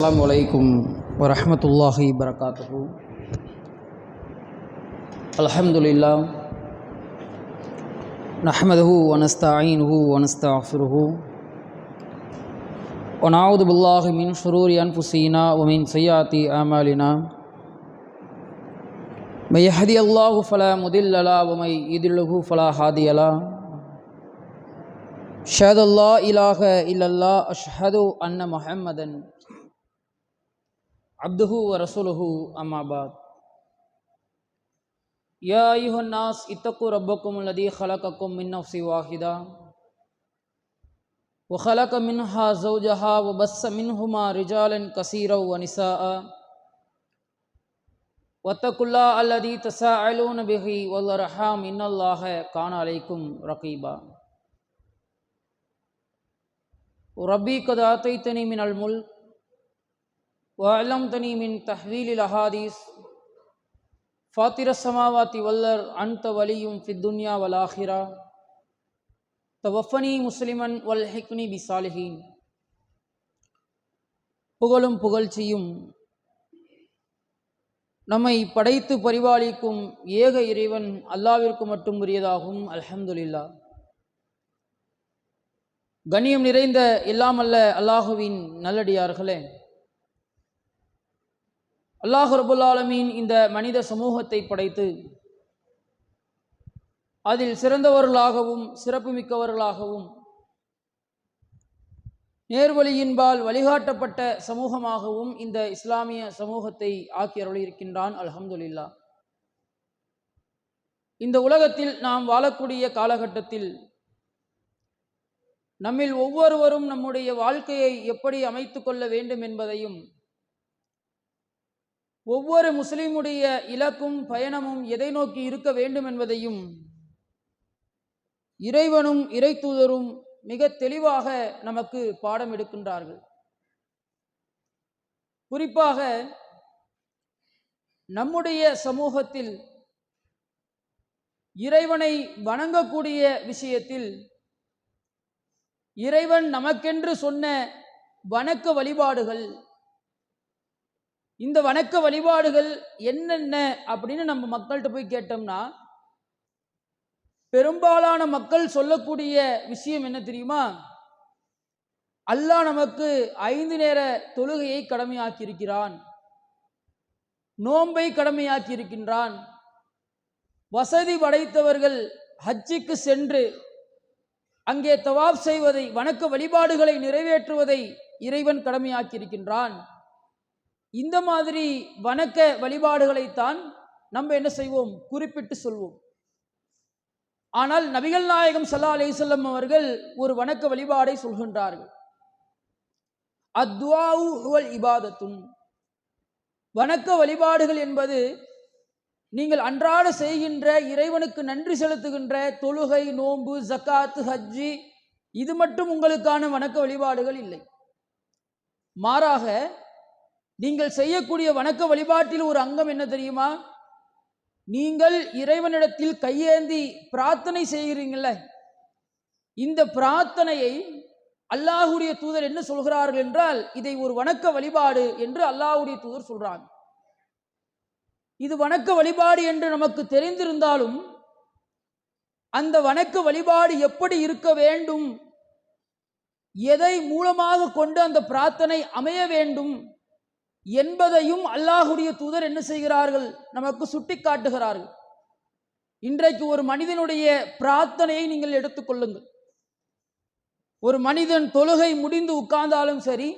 السلام عليكم ورحمة الله وبركاته. الحمد لله نحمده ونستعينه ونستغفره ونعوذ بالله من شرور أنفسنا ومن سيئات أعمالنا. من يهدي الله فلا مضل له ومن يضلله فلا هادي له. أشهد أن لا إله إلا الله أشهد أن محمدا عبده ورسوله أما بعد. يا أيها الناس اتقوا ربكم الذي خلقكم من نفس واحدة وخلق منها زوجها وبث منهما رجالا كثيرا ونساء. واتقوا الله الذي تساءلون به والأرحام إن الله كان عليكم رقيبا. ربي قد آتيتني من الملك وعلمتني من تحويل الأحاديث فاطر السماوات والأرض أنت ولي في الدنيا والآخرة توفني مسلما والحقني بصالحين புகழும் புகழ்ச்சியும் நம்மை படைத்து பரிபாலிக்கும் ஏக இறைவன் அல்லாவிற்கு மட்டும் உரியதாகும் அல்ஹம்துலில்லா கண்ணியம் நிறைந்த எல்லாமல்ல அல்லாஹுவின் நல்லடியார்களே அல்லாஹ் ரபுல் ஆலமீன் இந்த மனித சமூகத்தை படைத்து அதில் சிறந்தவர்களாகவும் சிறப்புமிக்கவர்களாகவும் நேர்வழியின்பால் வழிகாட்டப்பட்ட சமூகமாகவும் இந்த இஸ்லாமிய சமூகத்தை ஆக்கி அருளியிருக்கின்றான் அலஹம்துல்லா இந்த உலகத்தில் நாம் வாழக்கூடிய காலகட்டத்தில் நம்மில் ஒவ்வொருவரும் நம்முடைய வாழ்க்கையை எப்படி அமைத்து கொள்ள வேண்டும் என்பதையும் ஒவ்வொரு முஸ்லீமுடைய இலக்கும் பயணமும் எதை நோக்கி இருக்க வேண்டும் என்பதையும் இறைவனும் இறை தூதரும் மிக தெளிவாக நமக்கு பாடம் எடுக்கின்றார்கள். குறிப்பாக நம்முடைய சமூகத்தில் இறைவனை வணங்கக்கூடிய விஷயத்தில் இறைவன் நமக்கென்று சொன்ன வணக்க வழிபாடுகள் இந்த வணக்க வழிபாடுகள் என்னென்ன அப்படின்னு நம்ம மக்கள்கிட்ட போய் கேட்டோம்னா பெரும்பாலான மக்கள் சொல்லக்கூடிய விஷயம் என்ன தெரியுமா? அல்லாஹ் நமக்கு ஐந்து நேர தொழுகையை கடமையாக்கியிருக்கிறான். நோன்பை கடமையாக்கி இருக்கின்றான் வசதி படைத்தவர்கள் ஹஜ்ஜிக்கு சென்று அங்கே தவாப் செய்வதை வணக்க வழிபாடுகளை நிறைவேற்றுவதை இறைவன் கடமையாக்கி இருக்கின்றான் இந்த மாதிரி வணக்க வழிபாடுகளைத்தான் நம்ம என்ன செய்வோம்? குறிப்பிட்டு சொல்வோம். ஆனால் நபிகள் நாயகம் சல்லா அலிசல்லம் அவர்கள் ஒரு வணக்க வழிபாடை சொல்கின்றார்கள். அத்வாவு ஹுவல் இபாதத்துன். வணக்க வழிபாடுகள் என்பது நீங்கள் அன்றாட செய்கின்ற இறைவனுக்கு நன்றி செலுத்துகின்ற தொழுகை நோன்பு ஜக்காத்து ஹஜ்ஜி இது மட்டும் உங்களுக்கான வணக்க வழிபாடுகள் இல்லை. மாறாக நீங்கள் செய்யக்கூடிய வணக்க வழிபாட்டில் ஒரு அங்கம் என்ன தெரியுமா? நீங்கள் இறைவனிடத்தில் கையேந்தி பிரார்த்தனை செய்கிறீங்கள இந்த பிரார்த்தனையை அல்லாஹுடைய தூதர் என்ன சொல்கிறார்கள் என்றால் இதை ஒரு வணக்க வழிபாடு என்று அல்லாஹுடைய தூதர் சொல்றாங்க. இது வணக்க வழிபாடு என்று நமக்கு தெரிந்திருந்தாலும் அந்த வணக்க வழிபாடு எப்படி இருக்க வேண்டும்? எதை மூலமாக கொண்டு அந்த பிரார்த்தனை அமைய வேண்டும்? என்பதையும் அல்லாஹுடைய தூதர் என்ன செய்கிறார்கள்? நமக்கு சுட்டி காட்டுகிறார்கள் இன்றைக்கு ஒரு மனிதனுடைய பிரார்த்தனையை நீங்கள் எடுத்துக்கொள்ளுங்கள் ஒரு மனிதன் தொழுகை முடிந்து உட்கார்ந்தாலும் சரி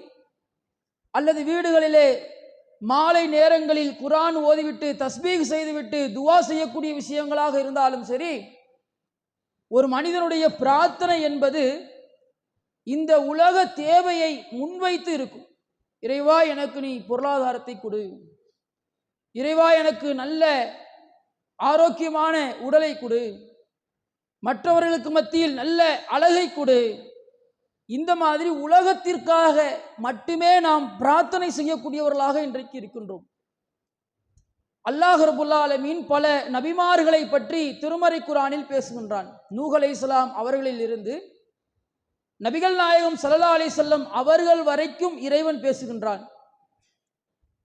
அல்லது வீடுகளிலே மாலை நேரங்களில் குரான் ஓதிவிட்டு தஸ்பீக் செய்துவிட்டு துவா செய்யக்கூடிய விஷயங்களாக இருந்தாலும் சரி ஒரு மனிதனுடைய பிரார்த்தனை என்பது இந்த உலக தேவையை முன்வைத்து இருக்கும். இறைவா எனக்கு நீ பொருளாதாரத்தை கொடு. இறைவா எனக்கு நல்ல ஆரோக்கியமான உடலை கொடு. மற்றவர்களுக்கு மத்தியில் நல்ல அழகை கொடு. இந்த மாதிரி உலகத்திற்காக மட்டுமே நாம் பிரார்த்தனை செய்யக்கூடியவர்களாக இன்றைக்கு இருக்கின்றோம். அல்லாஹ் ரபுல்லாலமீன் பல நபிமார்களை பற்றி திருமறை குரானில் பேசுகின்றான். நூகலை இஸ்லாம் அவர்களில் இருந்து நபிகள் நாயகம் சல்லா அலி செல்லம் அவர்கள் வரைக்கும் இறைவன் பேசுகின்றான்.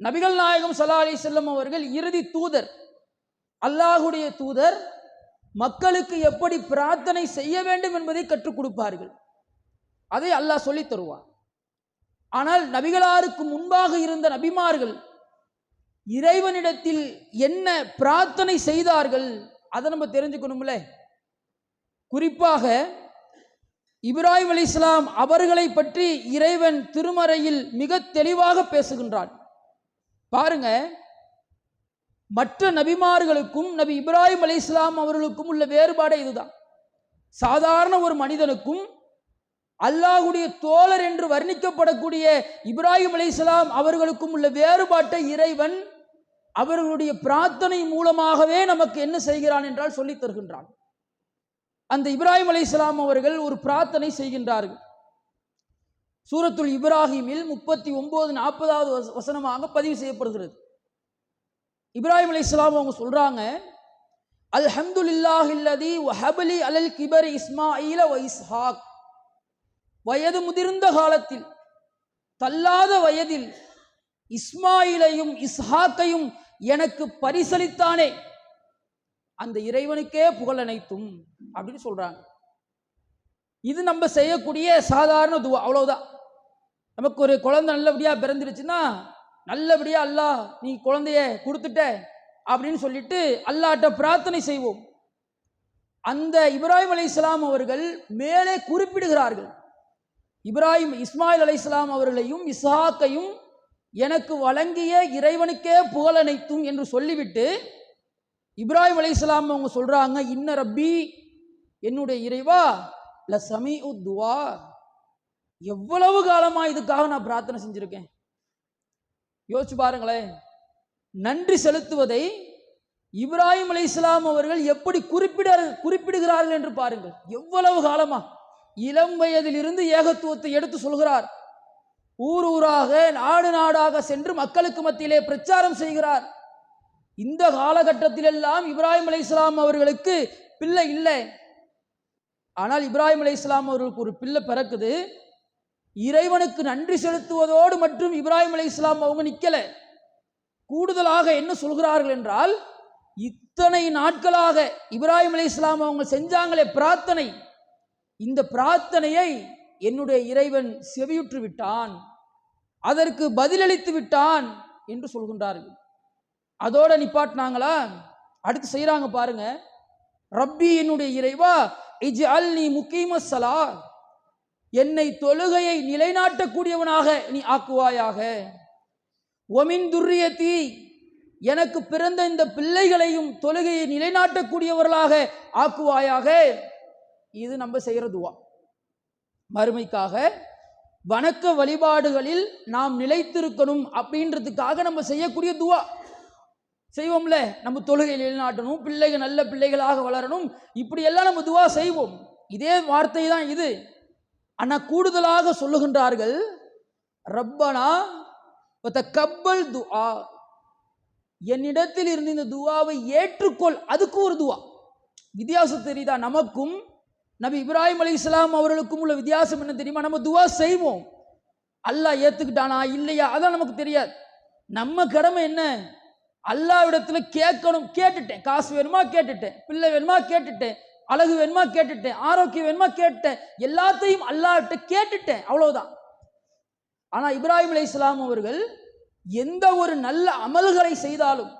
நபிகள் நாயகம் சல்லா அலி செல்லம் அவர்கள் இறுதி தூதர். அல்லாஹுடைய தூதர் மக்களுக்கு எப்படி பிரார்த்தனை செய்ய வேண்டும் என்பதை கற்றுக் கொடுப்பார்கள். அதை அல்லாஹ் சொல்லித் தருவான். ஆனால் நபிகளாருக்கு முன்பாக இருந்த நபிமார்கள் இறைவனிடத்தில் என்ன பிரார்த்தனை செய்தார்கள் அதை நம்ம தெரிஞ்சுக்கணும்ல? குறிப்பாக இப்ராஹிம் அலைஹிஸ்ஸலாம் அவர்களை பற்றி இறைவன் திருமறையில் மிக தெளிவாக பேசுகின்றான். பாருங்க மற்ற நபிமார்களுக்கும் நபி இப்ராஹிம் அலைஹிஸ்ஸலாம் அவர்களுக்கும் உள்ள வேறுபாடே இதுதான். சாதாரண ஒரு மனிதனுக்கும் அல்லாஹுடைய தோழர் என்று வர்ணிக்கப்படக்கூடிய இப்ராஹிம் அலைஹிஸ்ஸலாம் அவர்களுக்கும் உள்ள வேறுபாட்டை இறைவன் அவர்களுடைய பிரார்த்தனை மூலமாகவே நமக்கு என்ன செய்கிறான் என்றால் சொல்லித் தருகின்றான். அந்த இப்ராஹிம் அலைஹிஸ்ஸலாம் அவர்கள் ஒரு பிரார்த்தனை செய்கின்றார்கள். சூரத்துல் இப்ராஹிமில் முப்பத்தி ஒன்பது நாற்பதாவது வசனமாக பதிவு செய்யப்படுகிறது. இப்ராஹிம் அலைஹிஸ்ஸலாம் அவங்க சொல்றாங்க அல்ஹம்துலில்லாஹில்லதி வஹபலி அலல் கிபர் இஸ்மாயில வ இஸ்ஹாக். வயது முதிர்ந்த காலத்தில் தள்ளாத வயதில் இஸ்மாயிலையும் இஸ்ஹாக்கையும் எனக்கு பரிசளித்தானே. அந்த இறைவனுக்கே புகழ் அனைத்தும். அப்படின்னு சொல்கிறாங்க இது நம்ம செய்யக்கூடிய சாதாரண துவா அவ்வளோதான் நமக்கு ஒரு குழந்தை நல்லபடியாக பிறந்துருச்சுன்னா நல்லபடியாக அல்லாஹ் நீ குழந்தைய கொடுத்துட்ட அப்படின்னு சொல்லிட்டு அல்லாட்ட பிரார்த்தனை செய்வோம். அந்த இப்ராஹிம் அலைஹிஸ்ஸலாம் அவர்கள் மேலே குறிப்பிடுகிறார்கள். இப்ராஹிம் இஸ்மாயில் அலைஹிஸ்ஸலாம் அவர்களையும் இஸ்ஹாக்கையும் எனக்கு வழங்கிய இறைவனுக்கே புகழ் அனைத்தும் என்று சொல்லிவிட்டு இப்ராஹிம் அலைஹிஸ்ஸலாம் அவங்க சொல்கிறாங்க இன்ன ரப்பி என்னுடைய இறைவா ல சமீ உத்வா எவ்வளவு காலமாக இதுக்காக நான் பிரார்த்தனை செஞ்சுருக்கேன்? யோசிச்சு பாருங்களேன். நன்றி செலுத்துவதை இப்ராஹிம் அலைஹிஸ்ஸலாம் அவர்கள் எப்படி குறிப்பிட குறிப்பிடுகிறார்கள் என்று பாருங்கள். எவ்வளவு காலமா? இளம் வயதிலிருந்து ஏகத்துவத்தை எடுத்து சொல்கிறார். ஊர் ஊராக நாடு நாடாக சென்று மக்களுக்கு மத்தியிலே பிரச்சாரம் செய்கிறார். இந்த காலகட்டத்திலெல்லாம் இப்ராஹிம் இஸ்லாம் அவர்களுக்கு பிள்ளை இல்லை. ஆனால் இப்ராஹிம் இஸ்லாம் அவர்களுக்கு ஒரு பிள்ளை பிறக்குது. இறைவனுக்கு நன்றி செலுத்துவதோடு மற்றும் இப்ராஹிம் அலைஹிஸ்ஸலாம் அவங்க நிற்கலை கூடுதலாக என்ன சொல்கிறார்கள் என்றால் இத்தனை நாட்களாக இப்ராஹிம் இஸ்லாம் அவங்க செஞ்சாங்களே பிரார்த்தனை. இந்த பிரார்த்தனையை என்னுடைய இறைவன் செவியுற்று விட்டான். அதற்கு பதிலளித்து விட்டான் என்று சொல்கின்றார்கள். அதோட நிப்பாட்டினாங்களா? அடுத்து செய்கிறாங்க பாருங்க. ரப்பி என்னுடைய இறைவா இஜ் அல் நீ முக்கீம சலா என்னை தொழுகையை நிலைநாட்டக்கூடியவனாக நீ ஆக்குவாயாக. ஒமின் துர்ரியத்தி. எனக்கு பிறந்த இந்த பிள்ளைகளையும் தொழுகையை நிலைநாட்டக்கூடியவர்களாக ஆக்குவாயாக. இது நம்ம செய்கிற துவா. மறுமைக்காக வணக்க வழிபாடுகளில் நாம் நிலைத்திருக்கணும் அப்படின்றதுக்காக நம்ம செய்யக்கூடிய துவா. செய்வோம்ல? நம்ம தொழுகையில் நிலைநாட்டணும் பிள்ளைகள் நல்ல பிள்ளைகளாக வளரணும். இப்படியெல்லாம் நம்ம துவா செய்வோம். இதே வார்த்தை தான் இது. ஆனால் கூடுதலாக சொல்லுகின்றார்கள் ரப்பனா கப்பல் துஆ. என்னிடத்தில் இருந்து இந்த துவாவை ஏற்றுக்கொள். அதுக்கு ஒரு துவா. வித்தியாசம் தெரியுதா? நமக்கும் நபி இப்ராஹிம் அலி இஸ்லாம் அவர்களுக்கும் உள்ள வித்தியாசம் என்ன தெரியுமா? நம்ம துவா செய்வோம். அல்லாஹ் ஏற்றுக்கிட்டானா இல்லையா? அதான் நமக்கு தெரியாது. நம்ம கடமை என்ன? அல்லாவிடத்துல கேட்கணும். கேட்டுட்டேன். காசு வேணுமா கேட்டுட்டேன். பிள்ளை வேணுமா கேட்டுட்டேன். அழகு வேணுமா கேட்டுட்டேன். ஆரோக்கியம் வேணுமா கேட்டுட்டேன். எல்லாத்தையும் அல்லாவிட்ட கேட்டுட்டேன். அவ்வளவுதான். ஆனா இப்ராஹிம் அலி இஸ்லாம் அவர்கள் எந்த ஒரு நல்ல அமல்களை செய்தாலும்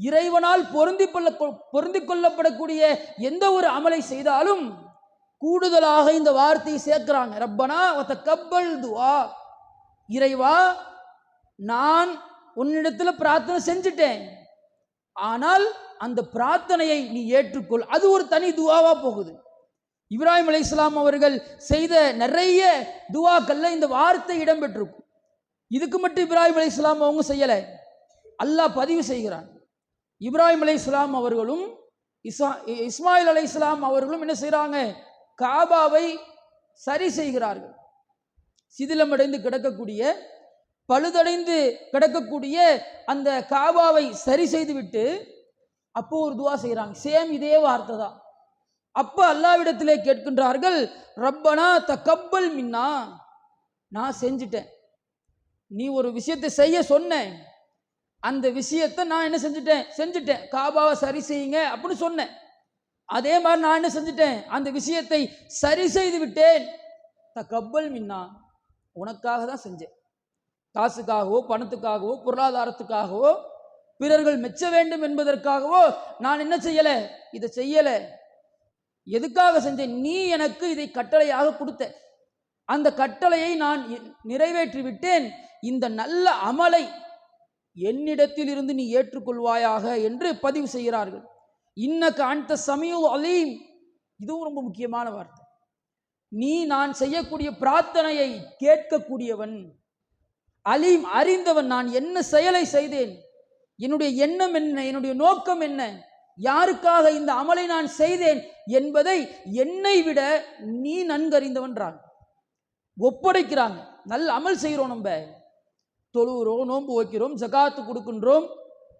இறைவனால் பொருந்தி கொள்ள பொருந்திக் கொள்ளப்படக்கூடிய எந்த ஒரு அமலை செய்தாலும் கூடுதலாக இந்த வார்த்தையை சேர்க்கிறாங்க. ரப்பனா கப்பல் துவா. இறைவா நான் உன்னிடத்தில் பிரார்த்தனை செஞ்சுட்டேன். ஆனால் அந்த பிரார்த்தனையை நீ ஏற்றுக்கொள். அது ஒரு தனி துவாவா போகுது. இப்ராஹிம் அலைஹிஸ்ஸலாம் அவர்கள் செய்த நிறைய துவாக்கள்ல இந்த வார்த்தை இடம்பெற்றிருக்கும் இதுக்கு மட்டும் இப்ராஹிம் அலைஹிஸ்ஸலாம் அவங்க செய்யலை. அல்லாஹ் பதிவு செய்கிறான். இப்ராஹிம் அலைஹிஸ்ஸலாம் அவர்களும் இஸ்மா இஸ்மாயில் அலைஹிஸ்ஸலாம் அவர்களும் என்ன செய்கிறாங்க காபாவை சரி செய்கிறார்கள். சிதிலமடைந்து கிடக்கக்கூடிய பழுதடைந்து கிடக்கக்கூடிய அந்த காபாவை சரி செய்துவிட்டு அப்போ ஒரு துவா செய்கிறாங்க சேம் இதே வார்த்தை தான். அப்போ அல்லாவிடத்திலே கேட்கின்றார்கள் ரப்பனா தக்கப்பல் மின்னா நான் செஞ்சிட்டேன். நீ ஒரு விஷயத்தை செய்ய சொன்ன அந்த விஷயத்தை நான் என்ன செஞ்சுட்டேன்? செஞ்சுட்டேன். காபாவை சரி செய்யுங்க அப்படின்னு சொன்னேன். அதே மாதிரி நான் என்ன செஞ்சுட்டேன்? அந்த விஷயத்தை சரி செய்து விட்டேன் தக்கப்பல் மின்னா உனக்காக தான் செஞ்சேன். காசுக்காகவோ பணத்துக்காகவோ பொருளாதாரத்துக்காகவோ பிறர்கள் மெச்ச வேண்டும் என்பதற்காகவோ நான் என்ன செய்யலை? இதை செய்யலை. எதுக்காக செஞ்சேன்? நீ எனக்கு இதை கட்டளையாக கொடுத்த. அந்த கட்டளையை நான் நிறைவேற்றி விட்டேன் இந்த நல்ல அமலை என்னிடத்தில் இருந்து நீ ஏற்றுக்கொள்வாயாக என்று பதிவு செய்கிறார்கள். இன்னக்கு அந்த சமயம் அலீம். இதுவும் ரொம்ப முக்கியமான வார்த்தை. நீ நான் செய்யக்கூடிய பிரார்த்தனையை கேட்கக்கூடியவன். அலீம் அறிந்தவன் நான் என்ன செயலை செய்தேன்? என்னுடைய எண்ணம் என்ன? என்னுடைய நோக்கம் என்ன? யாருக்காக இந்த அமலை நான் செய்தேன் என்பதை என்னை விட நீ நன்கறிந்தவன்றான். ஒப்படைக்கிறாங்க. நல்ல அமல் செய்கிறோம் நம்ம. தொழுகிறோம் நோன்பு வைக்கிறோம் ஜகாத்து கொடுக்கின்றோம்.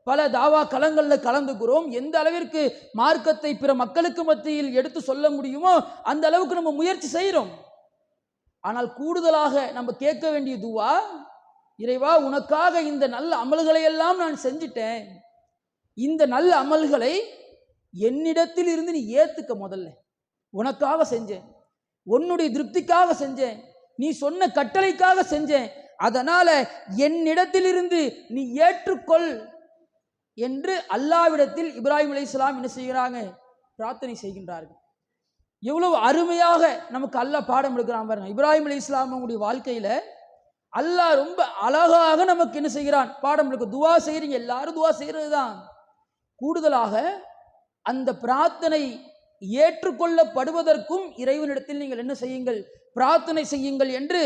பல தாவா களங்களில் கலந்துக்கிறோம். எந்த அளவிற்கு மார்க்கத்தை பிற மக்களுக்கு மத்தியில் எடுத்து சொல்ல முடியுமோ அந்த அளவுக்கு நம்ம முயற்சி செய்கிறோம். ஆனால் கூடுதலாக நம்ம கேட்க வேண்டிய துவா இறைவா உனக்காக இந்த நல்ல அமல்களை எல்லாம் நான் செஞ்சிட்டேன். இந்த நல்ல அமல்களை என்னிடத்தில் இருந்து நீ ஏற்றுக்க முதல்ல. உனக்காக செஞ்சேன். உன்னுடைய திருப்திக்காக செஞ்சேன். நீ சொன்ன கட்டளைக்காக செஞ்சேன். அதனால் என்னிடத்திலிருந்து நீ ஏற்றுக்கொள் என்று அல்லாவிடத்தில் இப்ராஹிம் இஸ்லாம் என்ன செய்கிறாங்க? பிரார்த்தனை செய்கின்றார்கள். எவ்வளவு அருமையாக நமக்கு அல்ல பாடம் எடுக்கிறான் பாருங்க. இப்ராஹிம் அலி இஸ்லாமுடைய வாழ்க்கையில் அல்லாஹ் ரொம்ப அழகாக நமக்கு என்ன செய்கிறான்? பாடம் எடுக்க துவா செய்கிறீங்க எல்லாரும் துவா செய்கிறது தான் கூடுதலாக அந்த பிரார்த்தனை ஏற்றுக்கொள்ளப்படுவதற்கும் இறைவனிடத்தில் நீங்கள் என்ன செய்யுங்கள்? பிரார்த்தனை செய்யுங்கள் என்று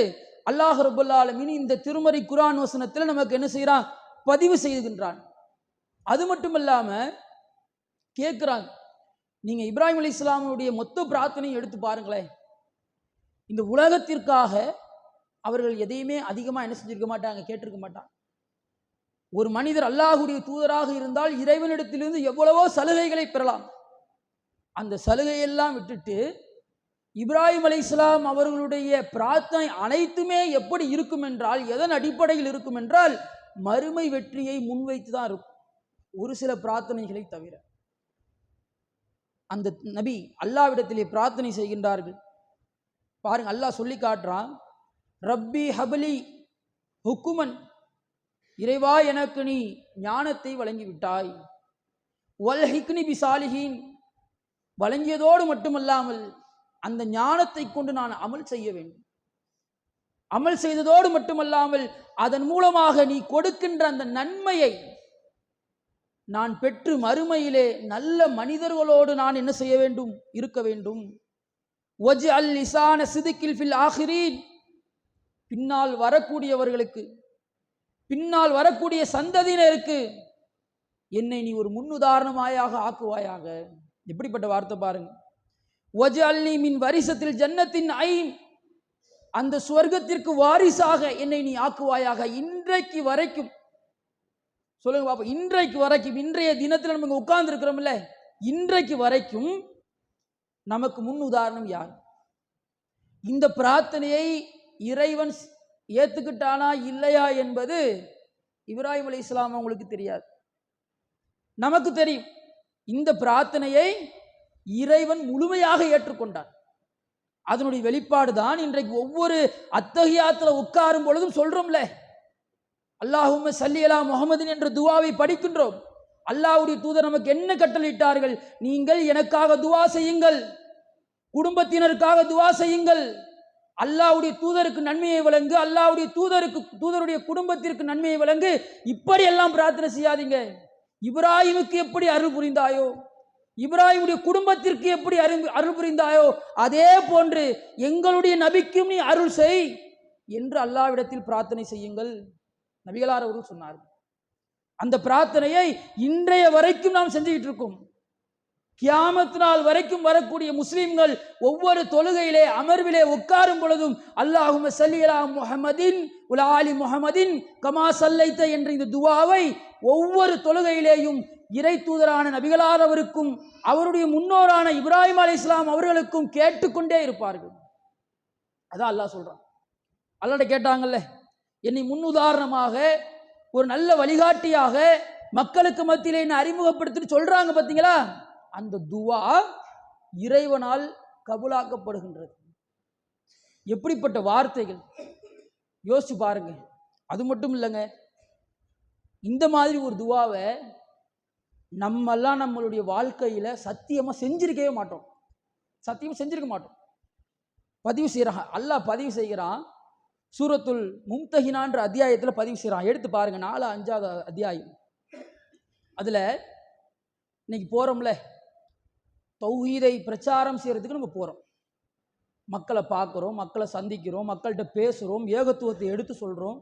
அல்லாஹ் ரபுல்லாலமின் இந்த திருமறை குரான் வசனத்தில் நமக்கு என்ன செய்கிறான்? பதிவு செய்கின்றான் அது மட்டும் இல்லாமல் கேட்குறாங்க நீங்கள் இப்ராஹிம் அலி இஸ்லாமுடைய மொத்த பிரார்த்தனையும் எடுத்து பாருங்களேன். இந்த உலகத்திற்காக அவர்கள் எதையுமே அதிகமாக என்ன செஞ்சிருக்க மாட்டாங்க கேட்டிருக்க மாட்டாங்க. ஒரு மனிதர் அல்லாஹுடைய தூதராக இருந்தால் இறைவனிடத்திலிருந்து எவ்வளவோ சலுகைகளை பெறலாம். அந்த சலுகையெல்லாம் விட்டுட்டு இப்ராஹிம் அலி இஸ்லாம் அவர்களுடைய பிரார்த்தனை அனைத்துமே எப்படி இருக்கும் என்றால் எதன் அடிப்படையில் இருக்கும் என்றால் மறுமை வெற்றியை முன்வைத்து தான் இருக்கும். ஒரு சில பிரார்த்தனைகளை தவிர. அந்த நபி அல்லாவிடத்திலே பிரார்த்தனை செய்கின்றார்கள். பாருங்க அல்லாஹ் சொல்லி காட்டுறான் ரப்பி ஹபலி ஹுக்குமன் இறைவா எனக்கு நீ ஞானத்தை வழங்கிவிட்டாய். விட்டாய் ஹிக்னி பிசாலிஹீன் வழங்கியதோடு மட்டுமல்லாமல் அந்த ஞானத்தை கொண்டு நான் அமல் செய்ய வேண்டும். அமல் செய்ததோடு மட்டுமல்லாமல் அதன் மூலமாக நீ கொடுக்கின்ற அந்த நன்மையை நான் பெற்று மறுமையிலே நல்ல மனிதர்களோடு நான் என்ன செய்ய வேண்டும்? இருக்க வேண்டும். ஒஜ் அல் இசான சிதுக்கில் ஃபில் ஆஹிரீன். பின்னால் வரக்கூடியவர்களுக்கு பின்னால் வரக்கூடிய சந்ததியினருக்கு என்னை நீ ஒரு முன்னுதாரணமாயாக ஆக்குவாயாக. எப்படிப்பட்ட வார்த்தை பாருங்க. ஒஜ அல்லி மின் வரிசத்தில் ஜன்னத்தின் ஐன் அந்த சுவர்க்கத்திற்கு வாரிசாக என்னை நீ ஆக்குவாயாக. இன்றைக்கு வரைக்கும் சொல்லுங்க பாப்பா இன்றைக்கு வரைக்கும் இன்றைய தினத்தில் நம்ம உட்கார்ந்து இருக்கிறோம்ல இன்றைக்கு வரைக்கும் நமக்கு முன் உதாரணம் யார்? இந்த பிரார்த்தனையை இறைவன் ஸ்- இல்லையா என்பது இப்ராஹிம் அலி இஸ்லாம் அவங்களுக்கு தெரியாது. நமக்கு தெரியும். இந்த பிரார்த்தனையை இறைவன் முழுமையாக ஏற்றுக்கொண்டான். அதனுடைய வெளிப்பாடு தான் இன்றைக்கு ஒவ்வொரு அத்தகையாத்துல உட்காரும் பொழுதும் சொல்றோம்ல. அல்லாஹும் சல்லியலா முகமதின் என்ற துவாவை படிக்கின்றோம். அல்லாஹுடைய தூதர் நமக்கு என்ன கட்டளையிட்டார்கள்? நீங்கள் எனக்காக துவா செய்யுங்கள். குடும்பத்தினருக்காக துவா செய்யுங்கள். அல்லாவுடைய தூதருக்கு நன்மையை வழங்கு அல்லாவுடைய தூதருக்கு தூதருடைய குடும்பத்திற்கு நன்மையை வழங்கு இப்படியெல்லாம் பிரார்த்தனை செய்யாதீங்க. இப்ராஹிமுக்கு எப்படி அருள் புரிந்தாயோ இப்ராஹிமுடைய குடும்பத்திற்கு எப்படி அருள் அருள் புரிந்தாயோ அதே போன்று எங்களுடைய நபிக்கும் நீ அருள் செய் என்று அல்லாவிடத்தில் பிரார்த்தனை செய்யுங்கள். நபிகளார் அவர்கள் சொன்னார்கள். அந்த பிரார்த்தனையை இன்றைய வரைக்கும் நாம் செஞ்சுக்கிட்டு இருக்கோம். கியாமத் நாள் வரைக்கும் வரக்கூடிய முஸ்லிம்கள் ஒவ்வொரு தொழுகையிலே அமர்விலே உட்காரும் பொழுதும் அல்லாஹும சல்லியலா முஹமதின் உல அலி முஹமதின் கமா சல்லைத்த என்ற இந்த துவாவை ஒவ்வொரு தொழுகையிலேயும் இறை தூதரான நபிகளார் அவருக்கும் அவருடைய முன்னோரான இப்ராஹிம் அலி இஸ்லாம் அவர்களுக்கும் கேட்டுக்கொண்டே இருப்பார்கள். அதான் அல்லாஹ் சொல்கிறான் அல்லாட்ட கேட்டாங்கல்ல என்னை முன்னுதாரணமாக ஒரு நல்ல வழிகாட்டியாக மக்களுக்கு மத்தியிலே என்ன அறிமுகப்படுத்திட்டு சொல்கிறாங்க பார்த்தீங்களா அந்த துவா இறைவனால் கபுலாக்கப்படுகின்றது. எப்படிப்பட்ட வார்த்தைகள்? யோசிச்சு பாருங்க. அது மட்டும் இல்லைங்க. இந்த மாதிரி ஒரு துவாவை நம்மெல்லாம் நம்மளுடைய வாழ்க்கையில் சத்தியமாக செஞ்சிருக்கவே மாட்டோம். சத்தியமாக செஞ்சிருக்க மாட்டோம். பதிவு செய்கிறான் அல்லாஹ் பதிவு செய்கிறான். சூரத்துல் மும்தஹினான்ற அத்தியாயத்தில் பதிவு செய்கிறான் எடுத்து பாருங்கள் நாலு அஞ்சாவது அத்தியாயம். அதில் இன்னைக்கு போகிறோம்ல தௌஹீதை பிரச்சாரம் செய்கிறதுக்கு நம்ம போகிறோம் மக்களை பார்க்குறோம் மக்களை சந்திக்கிறோம் மக்கள்கிட்ட பேசுகிறோம் ஏகத்துவத்தை எடுத்து சொல்கிறோம்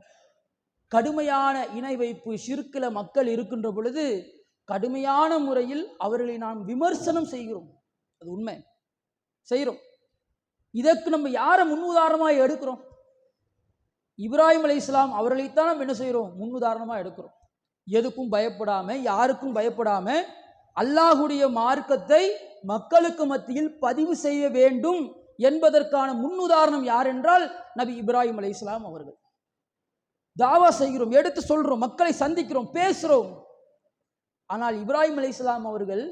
கடுமையான இணை வைப்பு சிறுக்கில் மக்கள் இருக்கின்ற பொழுது கடுமையான முறையில் அவர்களை நாம் விமர்சனம் செய்கிறோம். அது உண்மை. செய்கிறோம். இதற்கு நம்ம யாரை முன்னுதாரணமாக எடுக்கிறோம்? இப்ராஹிம் அலி இஸ்லாம் அவர்களைத்தான் நம்ம என்ன செய்கிறோம்? முன்னுதாரணமாக எடுக்கிறோம். எதுக்கும் பயப்படாமல் யாருக்கும் பயப்படாமல் அல்லாஹுடைய மார்க்கத்தை மக்களுக்கு மத்தியில் பதிவு செய்ய வேண்டும் என்பதற்கான முன்னுதாரணம் யார் என்றால் நபி இப்ராஹிம் அலை இஸ்லாம் அவர்கள். தாவா செய்கிறோம் எடுத்து சொல்கிறோம் மக்களை சந்திக்கிறோம் பேசுகிறோம் ஆனால் இப்ராஹிம் அலை இஸ்லாம் அவர்கள்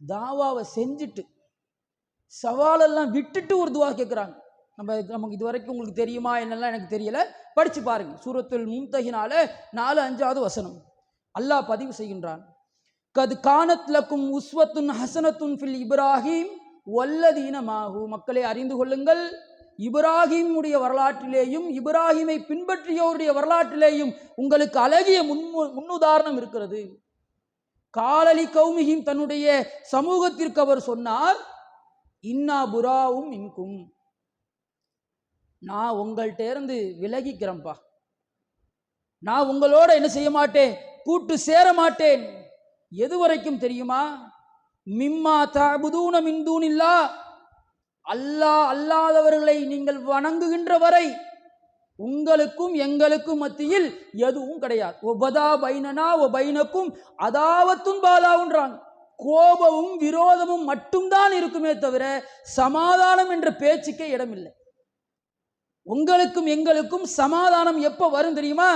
தாவாவை செஞ்சுட்டு சவாலெல்லாம் விட்டுட்டு ஒரு துவா கேட்குறாங்க. நம்ம நமக்கு இது வரைக்கும் உங்களுக்கு தெரியுமா என்னெல்லாம் எனக்கு தெரியல படித்து பாருங்க. சூரத்துல் மும்தகினால நாலு அஞ்சாவது வசனம். அல்லாஹ் பதிவு செய்கின்றான். கது கானத் லக்கும் உஸ்வத்துன் ஹசனத்துன் ஃபில் இப்ராஹிம் வல்லதீனமாகு மக்களை அறிந்து கொள்ளுங்கள். இப்ராஹிமுடைய வரலாற்றிலேயும் இப்ராஹிமை பின்பற்றியோருடைய வரலாற்றிலேயும் உங்களுக்கு அழகிய முன் முன்னுதாரணம் இருக்கிறது. காலலி கௌமிகிம் தன்னுடைய சமூகத்திற்கு அவர் சொன்னார் இன்னா புராவும் இன்கும் நான் உங்கள்கிட்ட இருந்து விலகிக்கிறேன்ப்பா நான் உங்களோட என்ன செய்ய மாட்டேன்? கூட்டு சேர மாட்டேன். எது வரைக்கும் தெரியுமா? மிம்மா தபுதூன மின்தூனில்லா அல்லாஹ் அல்லாதவர்களை நீங்கள் வணங்குகின்ற வரை உங்களுக்கும் எங்களுக்கும் மத்தியில் எதுவும் கிடையாது. ஒபதா பைனனா ஒ பைனக்கும் அதாவத்தும் பாலாவுன்றாங்க. கோபமும் விரோதமும் மட்டும்தான் இருக்குமே தவிர சமாதானம் என்ற பேச்சுக்கே இடமில்லை. உங்களுக்கும் எங்களுக்கும் சமாதானம் எப்போ வரும் தெரியுமா?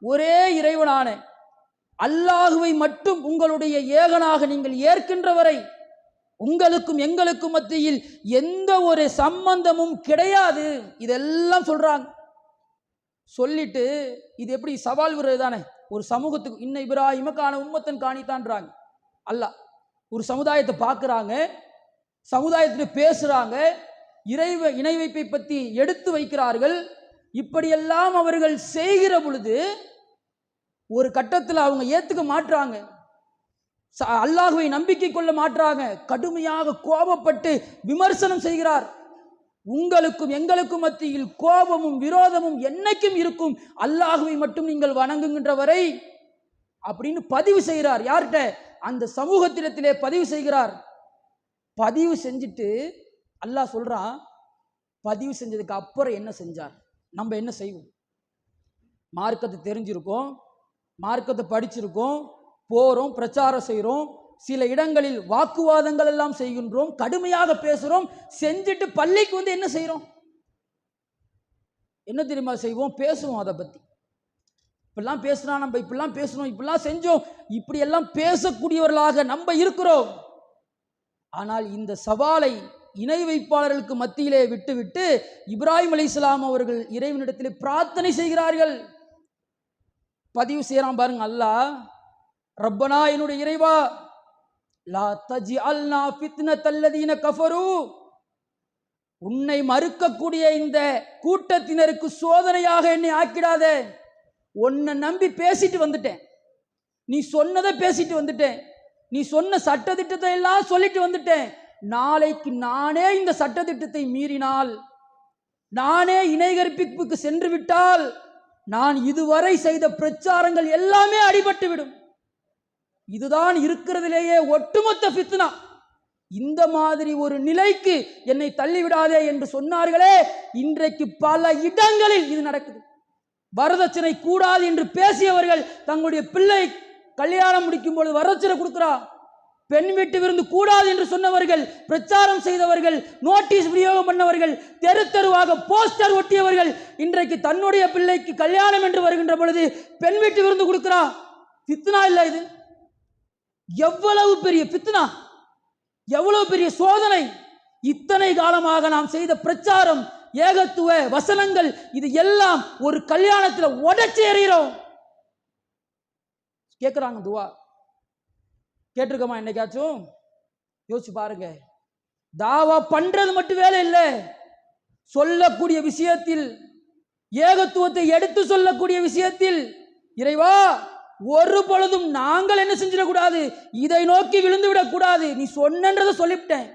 ஒரே இறைவனான. அல்லாஹுவை மட்டும் உங்களுடைய ஏகனாக நீங்கள் ஏற்கின்ற வரை உங்களுக்கும் எங்களுக்கும் மத்தியில் எந்த ஒரு சம்பந்தமும் கிடையாது. இதெல்லாம் சொல்றாங்க. சொல்லிட்டு இது எப்படி சவால் விடுறது தானே? ஒரு சமூகத்துக்கு இன்ன இப்ராஹிமக்கான உம்மத்தன் காணித்தான்றாங்க. அல்லாஹ் ஒரு சமுதாயத்தை பார்க்குறாங்க சமுதாயத்தில் பேசுகிறாங்க இறைவ இணை வைப்பை பற்றி எடுத்து வைக்கிறார்கள். இப்படியெல்லாம் அவர்கள் செய்கிற பொழுது ஒரு கட்டத்தில் அவங்க ஏற்றுக்க மாட்டுறாங்க ச- அல்லாஹுவை நம்பிக்கை கொள்ள மாட்டுறாங்க கடுமையாக கோபப்பட்டு விமர்சனம் செய்கிறார். உங்களுக்கும் எங்களுக்கும் மத்தியில் கோபமும் விரோதமும் என்னைக்கும் இருக்கும். அல்லாஹுவை மட்டும் நீங்கள் வணங்குகின்ற வரை அப்படின்னு பதிவு செய்கிறார். யார்கிட்ட? அந்த சமூகத்திடத்திலே பதிவு செய்கிறார். பதிவு செஞ்சுட்டு அல்லாஹ் சொல்கிறான் பதிவு செஞ்சதுக்கு அப்புறம் என்ன செஞ்சார்? நம்ம என்ன செய்வோம்? மார்க்கத்தை தெரிஞ்சிருக்கோம். மார்க்கத்தை படிச்சிருக்கோம் போகிறோம் பிரச்சாரம் செய்கிறோம் சில இடங்களில் வாக்குவாதங்கள் எல்லாம் செய்கின்றோம் கடுமையாக பேசுகிறோம் செஞ்சுட்டு பள்ளிக்கு வந்து என்ன செய்கிறோம் என்ன தெரியுமா செய்வோம்? பேசுவோம் அதை பற்றி இப்படிலாம் பேசுனா நம்ம இப்படிலாம் பேசணும் இப்படிலாம் செஞ்சோம் இப்படி எல்லாம் பேசக்கூடியவர்களாக நம்ம இருக்கிறோம். ஆனால் இந்த சவாலை இணை வைப்பாளர்களுக்கு மத்தியிலே விட்டுவிட்டு இப்ராஹிம் அலைஹிஸ்ஸலாம் அவர்கள் இறைவனிடத்தில் பிரார்த்தனை செய்கிறார்கள். பதிவு செய்கிறான் பாருங்க அல்லா ரப்பனா என்னுடைய இறைவா லா தஜி அல்னா ஃபித்ன தல்லதீன கஃபரு. உன்னை மறுக்கக்கூடிய இந்த கூட்டத்தினருக்கு சோதனையாக என்னை ஆக்கிடாதே. உன்னை நம்பி பேசிட்டு வந்துட்டேன். நீ சொன்னதை பேசிட்டு வந்துட்டேன். நீ சொன்ன சட்டத்திட்டத்தை எல்லாம் சொல்லிட்டு வந்துட்டேன். நாளைக்கு நானே இந்த சட்டத்திட்டத்தை மீறினால் நானே இணைகற்பிப்புக்கு சென்று விட்டால் நான் இதுவரை செய்த பிரச்சாரங்கள் எல்லாமே அடிபட்டு விடும் இதுதான் இருக்கிறதிலேயே ஒட்டுமொத்த ஃபித்னா. இந்த மாதிரி ஒரு நிலைக்கு என்னை தள்ளிவிடாதே என்று சொன்னார்களே இன்றைக்கு பல இடங்களில் இது நடக்குது. வரதட்சணை கூடாது என்று பேசியவர்கள் தங்களுடைய பிள்ளை கல்யாணம் முடிக்கும் பொழுது வரதட்சணை கொடுக்குறா பெண் வீட்டு விருந்து கூடாது என்று சொன்னவர்கள் பிரச்சாரம் செய்தவர்கள் நோட்டீஸ் விநியோகம் பண்ணவர்கள் தெரு தெருவாக போஸ்டர் ஒட்டியவர்கள் இன்றைக்கு தன்னுடைய பிள்ளைக்கு கல்யாணம் என்று வருகின்ற பொழுது பெண் வீட்டு விருந்து கொடுக்கிறா? பித்னா இல்லை இது. எவ்வளவு பெரிய பித்னா? எவ்வளவு பெரிய சோதனை? இத்தனை காலமாக நாம் செய்த பிரச்சாரம் ஏகத்துவ வசனங்கள் இது எல்லாம் ஒரு கல்யாணத்தில் உடச்சி எறிகிறோம். கேட்குறாங்க துவா. கேட்டிருக்கோமா என்னைக்காச்சும்? யோசிச்சு பாருங்க. தாவா பண்றது மட்டும் வேலை இல்லை. சொல்லக்கூடிய விஷயத்தில் ஏகத்துவத்தை எடுத்து சொல்லக்கூடிய விஷயத்தில் இறைவா ஒரு பொழுதும் நாங்கள் என்ன செஞ்சிடக்கூடாது? இதை நோக்கி விழுந்து விடக்கூடாது. நீ சொன்னன்றதை சொல்லிவிட்டேன்.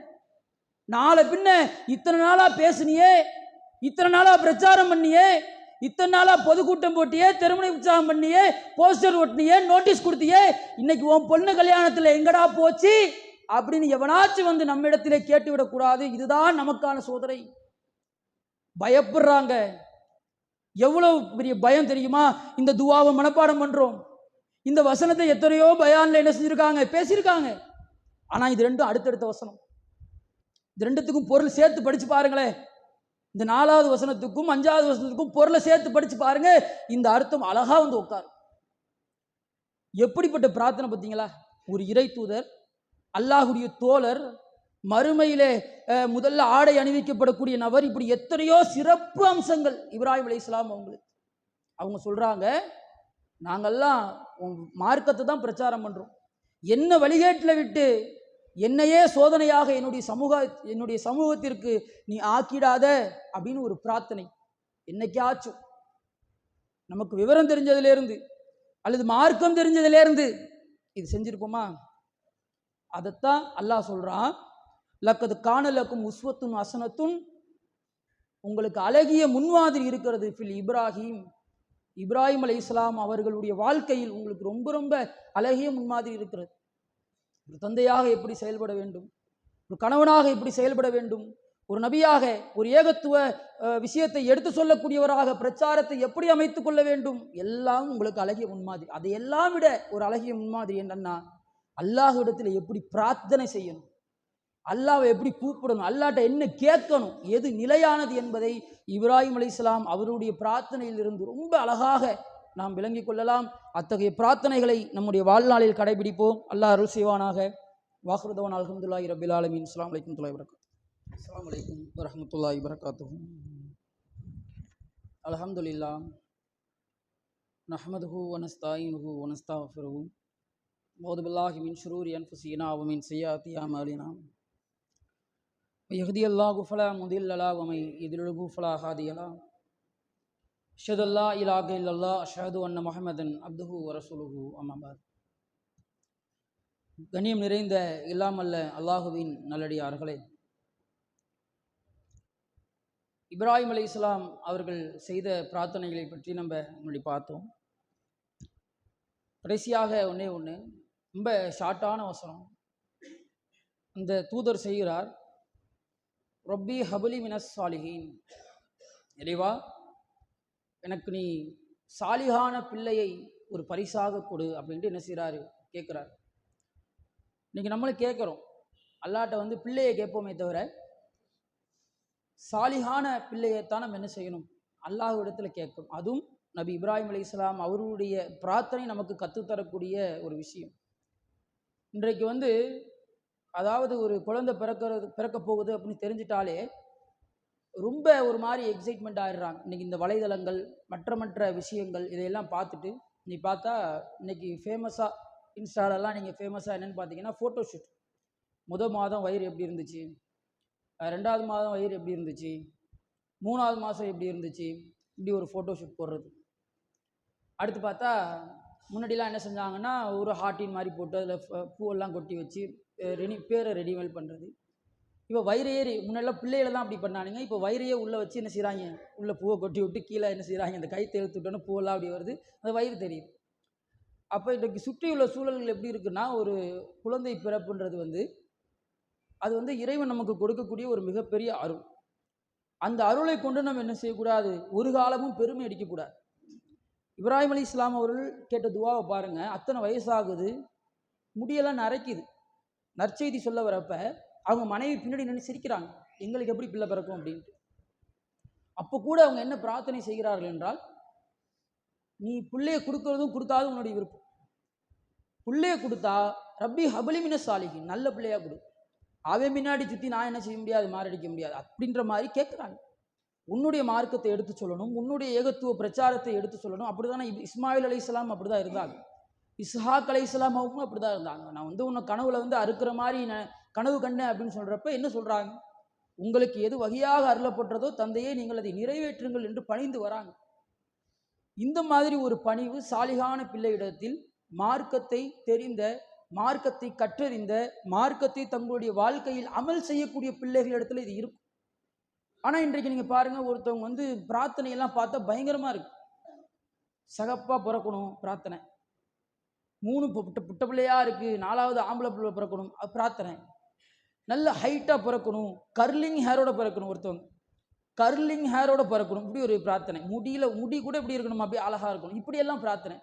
நாளை பின்ன இத்தனை நாளா பேசுனியே இத்தனை நாளா பிரச்சாரம் பண்ணியே இத்தனை நாளாக பொதுக்கூட்டம் போட்டியே திருமண உற்சாகம் பண்ணியே போஸ்டர் ஒட்டினியே நோட்டீஸ் கொடுத்தியே இன்னைக்கு உன் பொண்ணு கல்யாணத்தில் எங்கடா போச்சு? அப்படின்னு எவனாச்சும் வந்து நம்மிடத்திலே கேட்டு விடக்கூடாது இதுதான் நமக்கான சோதனை. பயப்படுறாங்க. எவ்வளவு பெரிய பயம் தெரியுமா? இந்த துவாவை மனப்பாடம் பண்ணுறோம் இந்த வசனத்தை எத்தனையோ பயானில் என்ன செஞ்சிருக்காங்க? பேசியிருக்காங்க. ஆனால் இது ரெண்டும் அடுத்தடுத்த வசனம். இது ரெண்டுத்துக்கும் பொருள் சேர்த்து படித்து பாருங்களேன். இந்த நாலாவது வசனத்துக்கும் அஞ்சாவது வசனத்துக்கும் பொருளை சேர்த்து படிச்சு பாருங்க. இந்த அர்த்தம் அழகா வந்து உட்காரும். எப்படிப்பட்ட பிரார்த்தனை பார்த்தீங்களா? ஒரு இறை தூதர் அல்லாஹுடைய தோழர் மறுமையிலே முதல்ல ஆடை அணிவிக்கப்படக்கூடிய நபர் இப்படி எத்தனையோ சிறப்பு அம்சங்கள் இப்ராஹிம் இஸ்லாம் அவங்களுக்கு. அவங்க சொல்கிறாங்க நாங்கெல்லாம் மார்க்கத்தை தான் பிரச்சாரம் பண்ணுறோம் என்ன வழிகேட்டில் விட்டு என்னையே சோதனையாக என்னுடைய சமூக என்னுடைய சமூகத்திற்கு நீ ஆக்கிடாத அப்படின்னு ஒரு பிரார்த்தனை. என்னைக்காச்சும் நமக்கு விவரம் தெரிஞ்சதுலேருந்து அல்லது மார்க்கம் தெரிஞ்சதுலேருந்து இது செஞ்சுருப்போமா? அதைத்தான் அல்லாஹ் சொல்கிறான் லக்கது காணலக்கும் உஸ்வத்தும் அசனத்தும் உங்களுக்கு அழகிய முன்மாதிரி இருக்கிறது ஃபில் இப்ராஹிம். இப்ராஹிம் அலை இஸ்லாம் அவர்களுடைய வாழ்க்கையில் உங்களுக்கு ரொம்ப ரொம்ப அழகிய முன்மாதிரி இருக்கிறது. ஒரு தந்தையாக எப்படி செயல்பட வேண்டும்? ஒரு கணவனாக எப்படி செயல்பட வேண்டும்? ஒரு நபியாக ஒரு ஏகத்துவ விஷயத்தை எடுத்து சொல்லக்கூடியவராக பிரச்சாரத்தை எப்படி அமைத்து கொள்ள வேண்டும்? எல்லாம் உங்களுக்கு அழகிய முன்மாதிரி. அதையெல்லாம் விட ஒரு அழகிய முன்மாதிரி என்னன்னா அல்லாஹ்விடத்தில் எப்படி பிரார்த்தனை செய்யணும்? அல்லாவை எப்படி கூப்பிடணும்? அல்லாட்ட என்ன கேட்கணும்? எது நிலையானது என்பதை இப்ராஹிம் அலைஹிஸ்ஸலாம் அவருடைய பிரார்த்தனையில் இருந்து ரொம்ப அழகாக நாம் விளங்கிக் கொள்ளலாம் அத்தகைய பிரார்த்தனைகளை நம்முடைய வாழ்நாளில் கடைபிடிப்போம் அல்லாஹ் அருள் செய்வானாக வாஹ்ருதவான் அல்ஹம்துல்லாஹி ரபில் ஆலமீன் அஸ்ஸலாமு அலைக்கும் துல்லாஹி வரகாத்து அஸ்ஸலாமு அலைக்கும் வரஹ்மத்துல்லாஹி வரகாத்துஹு அல்ஹம்துலில்லாஹ் நஹ்மதுஹு வனஸ்தாயினுஹு வனஸ்தாஃபிருஹு أعوذ بالله من شرور أنفسنا ومن سيئات أعمالنا من يهدي الله فلا مضل له ومن يضلله فلا هادي له ஷது அல்லா இலாக இல்லல்லா ஷஹது அன்ன முகமதன் அப்துஹு வரசுலுஹு அம்மாபாத் கண்ணியம் நிறைந்த இல்லாமல்ல அல்லாஹுவின் நல்லடியார்களே. இப்ராஹிம் அலி இஸ்லாம் அவர்கள் செய்த பிரார்த்தனைகளை பற்றி நம்ம முன்னாடி பார்த்தோம். கடைசியாக ஒன்றே ஒன்று ரொம்ப ஷார்ட்டான அவசரம் அந்த தூதர் செய்கிறார் ரொப்பி ஹபுலி மினஸ் சாலிஹின். இறைவா எனக்கு நீ சாலிகான பிள்ளையை ஒரு பரிசாக கொடு அப்படின்ட்டு என்ன செய்கிறாரு கேட்குறாரு இன்றைக்கி நம்மளும் கேட்குறோம் அல்லாட்ட வந்து பிள்ளையை கேட்போமே தவிர சாலிகான பிள்ளையைத்தான் நம்ம என்ன செய்யணும்? அல்லாஹ் இடத்துல கேட்கும் அதுவும் நபி இப்ராஹிம் அலி இஸ்லாம் அவருடைய பிரார்த்தனை நமக்கு கற்றுத்தரக்கூடிய ஒரு விஷயம். இன்றைக்கு வந்து அதாவது ஒரு குழந்தை பிறக்கிறது பிறக்க போகுது அப்படின்னு தெரிஞ்சிட்டாலே ரொம்ப ஒரு மாதிரி எக்ஸைட்மெண்ட் ஆயிடுறாங்க. இன்னைக்கு இந்த வலைதளங்கள் மற்ற மற்ற விஷயங்கள் இதையெல்லாம் பார்த்துட்டு நீ பார்த்தா இன்னைக்கு ஃபேமஸாக இன்ஸ்டாலெல்லாம் நீங்கள் ஃபேமஸாக என்னென்னு பார்த்தீங்கன்னா ஃபோட்டோஷூட் முதல் மாதம் வயிறு எப்படி இருந்துச்சு? ரெண்டாவது மாதம் வயிறு எப்படி இருந்துச்சு? மூணாவது மாதம் எப்படி இருந்துச்சு? இப்படி ஒரு ஃபோட்டோஷூட் போடுறது. அடுத்து பார்த்தா முன்னாடிலாம் என்ன செஞ்சாங்கன்னா ஒரு ஹார்ட்டின் மாதிரி போட்டு அதில் பூவெல்லாம் கொட்டி வச்சு ரெனி ரெடி பேரை ரெடிமேல் பண்ணுறது இப்போ வயிறு ஏறி முன்னெல்லாம் பிள்ளைகளை தான் அப்படி பண்ணானுங்க. இப்போ வயிறையே உள்ளே வச்சு என்ன செய்கிறாங்க உள்ளே பூவை கொட்டி விட்டு கீழே என்ன செய்கிறாங்க இந்த கை தேர்த்து பூவெல்லாம் அப்படி வருது. அந்த வயிறு தெரியுது. அப்போ இன்றைக்கு சுற்றியுள்ள சூழல்கள் எப்படி இருக்குன்னா ஒரு குழந்தை பிறப்புன்றது வந்து அது வந்து இறைவன் நமக்கு கொடுக்கக்கூடிய ஒரு மிகப்பெரிய அருள். அந்த அருளை கொண்டு நம்ம என்ன செய்யக்கூடாது? ஒரு காலமும் பெருமை அடிக்கக்கூடாது. இப்ராஹிம் அலி இஸ்லாம் அவர்கள் கேட்ட துவாவை பாருங்கள் அத்தனை வயசாகுது. முடியெல்லாம் நரைக்குது. நற்செய்தி சொல்ல வரப்போ அவங்க மனைவி பின்னாடி நின்று சிரிக்கிறாங்க. எங்களுக்கு எப்படி பிள்ளை பிறக்கும் அப்படின்ட்டு. அப்போ கூட அவங்க என்ன பிரார்த்தனை செய்கிறார்கள் என்றால் நீ பிள்ளைய கொடுக்கறதும் கொடுத்தாலும் உன்னுடைய விருப்பம். பிள்ளைய கொடுத்தா ரப்பி ஹபலிமின சாலிகி நல்ல பிள்ளையாக கொடு. அவன் பின்னாடி சுற்றி நான் என்ன செய்ய முடியாது மாரடிக்க முடியாது. அப்படின்ற மாதிரி கேட்குறாங்க. உன்னுடைய மார்க்கத்தை எடுத்து சொல்லணும் உன்னுடைய ஏகத்துவ பிரச்சாரத்தை எடுத்து சொல்லணும். அப்படிதானே இப்- இஸ்மாயில் அலைஹிஸ்ஸலாம் அப்படி தான் இருந்தாங்க. இஸ்ஹாக் அலி இஸ்லாம் அவங்க அப்படி தான் இருந்தாங்க. நான் வந்து உன்னை கனவுல வந்து அறுக்கிற மாதிரி நான் கனவு கண்டேன் அப்படின்னு சொல்கிறப்ப என்ன சொல்கிறாங்க உங்களுக்கு எது வகையாக அருளப்பட்டதோ தந்தையே நீங்கள் அதை நிறைவேற்றுங்கள் என்று பணிந்து வராங்க. இந்த மாதிரி ஒரு பணிவு சாலிகான பிள்ளையிடத்தில் மார்க்கத்தை தெரிந்த மார்க்கத்தை கற்றறிந்த மார்க்கத்தை தங்களுடைய வாழ்க்கையில் அமல் செய்யக்கூடிய பிள்ளைகளிடத்துல இது இருக்கும். ஆனால் இன்றைக்கு நீங்கள் பாருங்கள் ஒருத்தவங்க வந்து பிரார்த்தனையெல்லாம் பார்த்தா பயங்கரமாக இருக்கு. சகப்பாக பிறக்கணும் பிரார்த்தனை. மூணு புட்ட புட்ட பிள்ளையாக இருக்குது நாலாவது ஆம்பளை பிள்ளை பிறக்கணும் பிரார்த்தனை. நல்ல ஹைட்டாக பிறக்கணும். கர்லிங் ஹேரோட பிறக்கணும் ஒருத்தவங்க. கர்லிங் ஹேரோட பிறக்கணும். இப்படி ஒரு பிரார்த்தனை. முடியில முடி கூட இப்படி இருக்கணும்? அப்படியே அழகாக இருக்கணும். இப்படியெல்லாம் பிரார்த்தனை.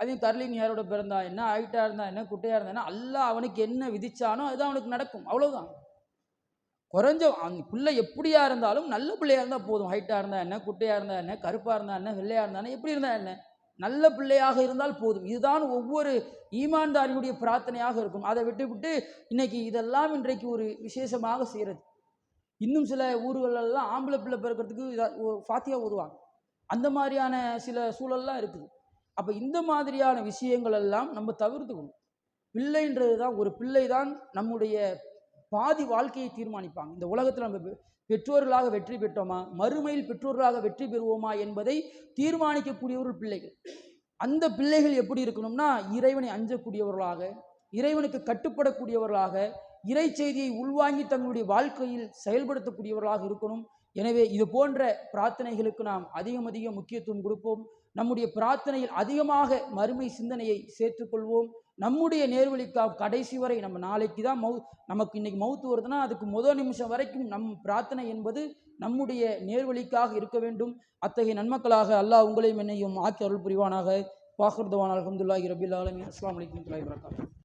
அவன் கர்லிங் ஹேரோட பிறந்தா என்ன ஹைட்டாக இருந்தா என்ன குட்டையாக இருந்தா என்ன? அவனுக்கு என்ன விதிச்சானோ அதுதான் அவனுக்கு நடக்கும். அவ்வளோதான் குறைஞ்ச அந்த பிள்ளை எப்படியா இருந்தாலும் நல்ல பிள்ளையாக இருந்தால் போதும். ஹைட்டாக இருந்தா என்ன குட்டையாக இருந்தா என்ன கருப்பாக இருந்தா என்ன வெள்ளையாக இருந்தா என்ன எப்படி இருந்தா என்ன? நல்ல பிள்ளையாக இருந்தால் போதும். இதுதான் ஒவ்வொரு ஈமான்தாரியுடைய பிரார்த்தனையாக இருக்கும். அதை விட்டு விட்டு இன்னைக்கு இதெல்லாம் இன்றைக்கு ஒரு விசேஷமாக செய்கிறது. இன்னும் சில ஊர்களெல்லாம் ஆம்பளை பிள்ளை பிறக்கிறதுக்கு இதாக ஓ- ஃபாத்தியா ஓதுவாங்க. அந்த மாதிரியான சில சூழல்லாம் இருக்குது. அப்போ இந்த மாதிரியான விஷயங்கள் எல்லாம் நம்ம தவிர்த்துக்கணும். பிள்ளைன்றது தான் ஒரு பிள்ளை தான் நம்முடைய பாதி வாழ்க்கையை தீர்மானிப்பாங்க. இந்த உலகத்தில் நம்ம பெற்றோர்களாக வெற்றி பெற்றோமா? மறுமையில் பெற்றோர்களாக வெற்றி பெறுவோமா என்பதை தீர்மானிக்கக்கூடியவர்கள் பிள்ளைகள். அந்த பிள்ளைகள் எப்படி இருக்கணும்னா இறைவனை அஞ்சக்கூடியவர்களாக இறைவனுக்கு கட்டுப்படக்கூடியவர்களாக இறை செய்தியை உள்வாங்கி தங்களுடைய வாழ்க்கையில் செயல்படுத்தக்கூடியவர்களாக இருக்கணும். எனவே இது போன்ற பிரார்த்தனைகளுக்கு நாம் அதிகம் அதிகம் முக்கியத்துவம் கொடுப்போம். நம்முடைய பிரார்த்தனையில் அதிகமாக மறுமை சிந்தனையை சேர்த்துக்கொள்வோம் நம்முடைய நேர்வழிக்கா கடைசி வரை நம்ம நாளைக்கு தான் மௌ நமக்கு இன்னைக்கு மவுத்து வருதுன்னா அதுக்கு முதல் நிமிஷம் வரைக்கும் நம் பிரார்த்தனை என்பது நம்முடைய நேர்வழிக்காக இருக்க வேண்டும். அத்தகைய நன்மக்களாக அல்லாஹ் உங்களையும் என்னையும் ஆக்கி அருள் புரிவானாக. வாஹர்தவான் அலமதுல்லாஹி ரபில் ஆலமி அஸ்லாம் வலைக்கம் வரகாத்து